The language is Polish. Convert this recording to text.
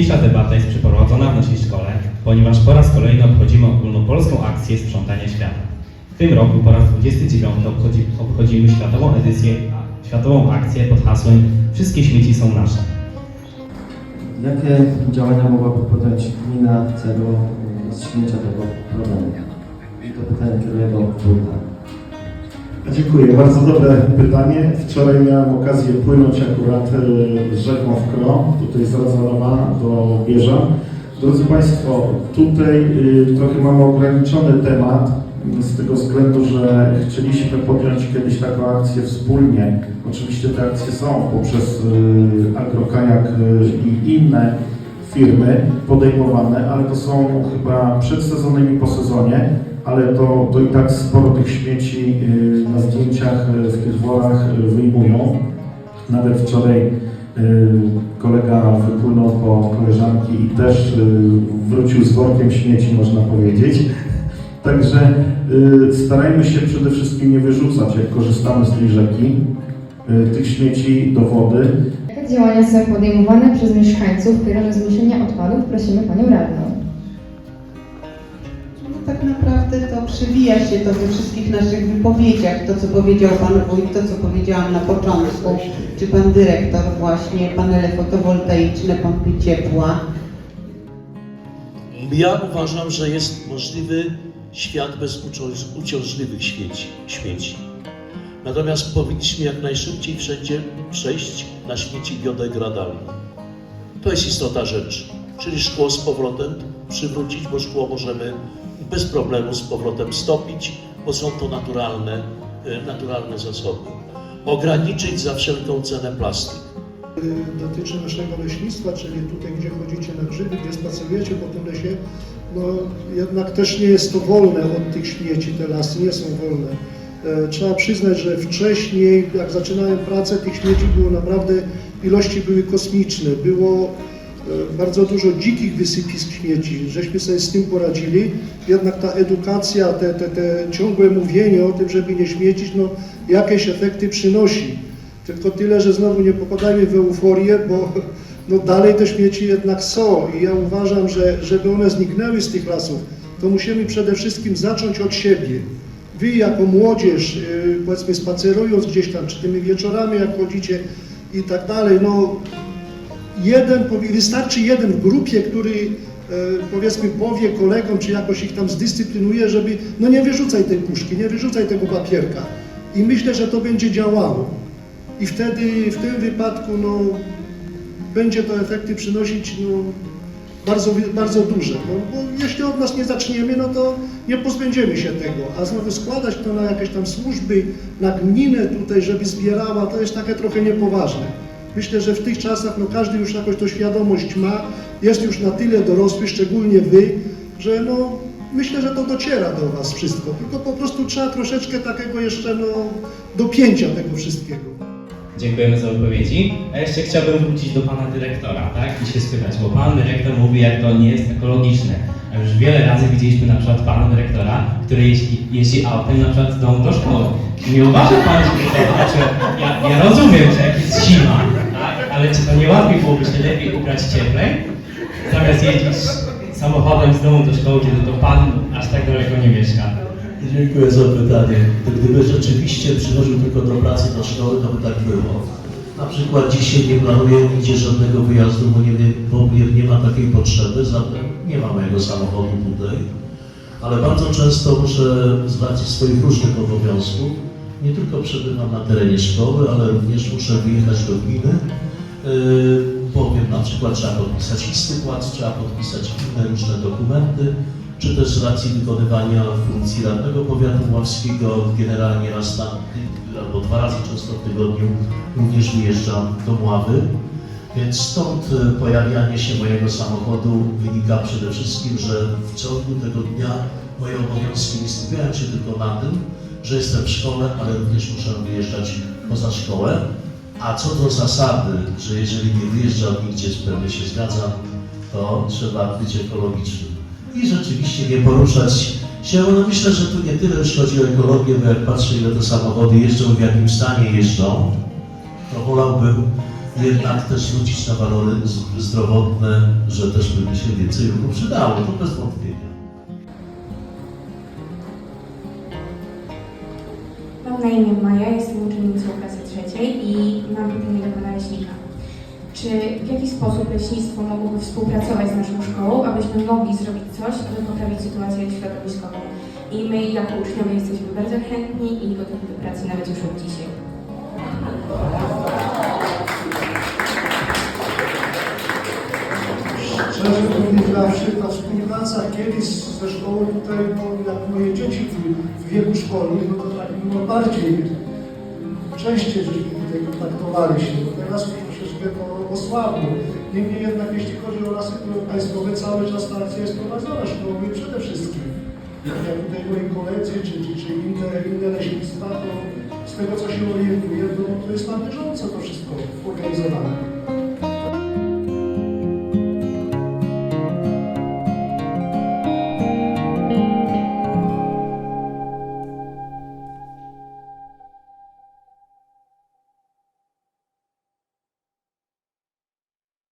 Dzisiejsza debata jest przeprowadzona w naszej szkole, ponieważ po raz kolejny obchodzimy ogólnopolską akcję sprzątania świata. W tym roku po raz 29 obchodzi, obchodzimy światową edycję, światową akcję pod hasłem Wszystkie śmieci są nasze. Jakie działania mogłaby podjąć gmina w celu rozstrzygnięcia tego problemu? I to pytanie kieruję do wójta. Dziękuję. Bardzo dobre pytanie. Wczoraj miałem okazję płynąć akurat rzeką w Kro, tutaj z Razanowa do Bieża. Drodzy Państwo, tutaj y, trochę mamy ograniczony temat z tego względu, że chcieliśmy podjąć kiedyś taką akcję wspólnie. Oczywiście te akcje są poprzez y, Agrokajak y, i inne firmy podejmowane, ale to są chyba przed sezonem i po sezonie, ale to, to i tak sporo tych śmieci y, na zdjęciach y, w tych worach y, wyjmują. Nawet wczoraj kolega wypłynął po koleżanki i też wrócił z workiem śmieci, można powiedzieć. Także starajmy się przede wszystkim nie wyrzucać, jak korzystamy z tej rzeki, tych śmieci do wody. Jakie działania są podejmowane przez mieszkańców w kierunku odpadów? Prosimy Panią Radną. Tak naprawdę to przewija się to we wszystkich naszych wypowiedziach, to co powiedział Pan Wójt, to co powiedziałam na początku, czy Pan Dyrektor właśnie, panele fotowoltaiczne, pompy ciepła. Ja uważam, że jest możliwy świat bez uciąż- uciążliwych śmieci. śmieci. Natomiast powinniśmy jak najszybciej wszędzie przejść na śmieci biodegradalne. To jest istota rzeczy. Czyli szkło z powrotem przywrócić, bo szkło możemy bez problemu z powrotem stopić, bo są to naturalne, e, naturalne zasoby. Ograniczyć za wszelką cenę plastik. dotyczy naszego leśnictwa, czyli tutaj, gdzie chodzicie na grzyby, gdzie spacerujecie po tym lesie, no jednak też nie jest to wolne od tych śmieci, te lasy nie są wolne. E, Trzeba przyznać, że wcześniej, jak zaczynałem pracę, tych śmieci było naprawdę, ilości były kosmiczne. Było e, bardzo dużo dzikich wysypisk śmieci, żeśmy sobie z tym poradzili. Jednak ta edukacja, te, te, te ciągłe mówienie o tym, żeby nie śmiecić, no jakieś efekty przynosi. Tylko tyle, że znowu nie popadajmy w euforię, bo no dalej te śmieci jednak są i ja uważam, że żeby one zniknęły z tych lasów, to musimy przede wszystkim zacząć od siebie. Wy jako młodzież, yy, powiedzmy spacerując gdzieś tam, czy tymi wieczorami jak chodzicie i tak dalej, no jeden, wystarczy jeden w grupie, który e, powiedzmy powie kolegom, czy jakoś ich tam zdyscyplinuje, żeby no nie wyrzucaj tej puszki, nie wyrzucaj tego papierka. I myślę, że to będzie działało. I wtedy w tym wypadku no, będzie to efekty przynosić no, bardzo, bardzo duże. No, bo jeśli od nas nie zaczniemy, no to nie pozbędziemy się tego. A znowu składać to na jakieś tam służby, na gminę tutaj, żeby zbierała, to jest takie trochę niepoważne. Myślę, że w tych czasach no, każdy już jakoś tą świadomość ma, jest już na tyle dorosły, szczególnie wy, że no, myślę, że to dociera do was wszystko. Tylko po prostu trzeba troszeczkę takiego jeszcze no, dopięcia tego wszystkiego. Dziękujemy za odpowiedzi. A jeszcze chciałbym wrócić do pana dyrektora, tak? I się spytać, bo pan dyrektor mówi, jak to nie jest ekologiczne. A już wiele razy widzieliśmy na przykład pana dyrektora, który jeździ, jeździ autem na przykład z domu do szkoły. Nie uważa pan, że to znaczy, ja, ja rozumiem, że jak jest zima? Ale czy to nie łatwiej byłoby się lepiej ubrać cieplej, zamiast jeździć samochodem z domu do szkoły, kiedy to pan aż tak daleko nie mieszka? Dziękuję za pytanie. Gdyby rzeczywiście przychodził tylko do pracy do szkoły, to by tak było. Na przykład dzisiaj nie planuję nigdzie żadnego wyjazdu, bo nie, bo nie, ma takiej potrzeby, zatem nie ma mojego samochodu tutaj. Ale bardzo często muszę z racji swoich różnych obowiązków, nie tylko przebywam na terenie szkoły, ale również muszę wyjechać do gminy, bowiem na przykład trzeba podpisać listy płac, trzeba podpisać inne różne dokumenty, czy też z racji wykonywania funkcji radnego powiatu ławskiego, generalnie raz na albo dwa razy często w tygodniu również wyjeżdżam do Mławy. Więc stąd e, pojawianie się mojego samochodu wynika przede wszystkim, że w ciągu tego dnia moje obowiązki nie skupiają się tylko na tym, że jestem w szkole, ale również muszę wyjeżdżać poza szkołę. A co do zasady, że jeżeli nie wyjeżdżam nigdzie, z pewnie się zgadzam, to trzeba być ekologicznym. I rzeczywiście nie poruszać się, no myślę, że tu nie tyle już chodzi o ekologię, bo jak patrzę ile te samochody jeżdżą, w jakim stanie jeżdżą, to wolałbym jednak też zwrócić na walory zdrowotne, że też by się więcej ruchu przydało, to bez wątpienia. Na imię Maja, jestem uczennicą klasy trzeciej i mam pytanie do pana leśnika. Czy w jaki sposób leśnictwo mogłoby współpracować z naszą szkołą, abyśmy mogli zrobić coś, aby poprawić sytuację środowiskową? I my jako uczniowie jesteśmy bardzo chętni i gotowi do pracy nawet już od dzisiaj. Szczerze powiedziawszy, ta współpraca kiedyś ze szkołą tutaj, no, jak moje dzieci wieku szkolnym, no to tak było bardziej, częściej żeśmy tutaj kontaktowali się, bo teraz troszeczkę to osłabło. Niemniej jednak, jeśli chodzi o lasy państwowe, cały czas ta akcja jest prowadzona szkołowi przede wszystkim. Jak tutaj moi koledzy, czy, czy, czy inne, inne leśnictwa, to z tego co się orientuję, to, to jest na bieżąco to wszystko organizowane.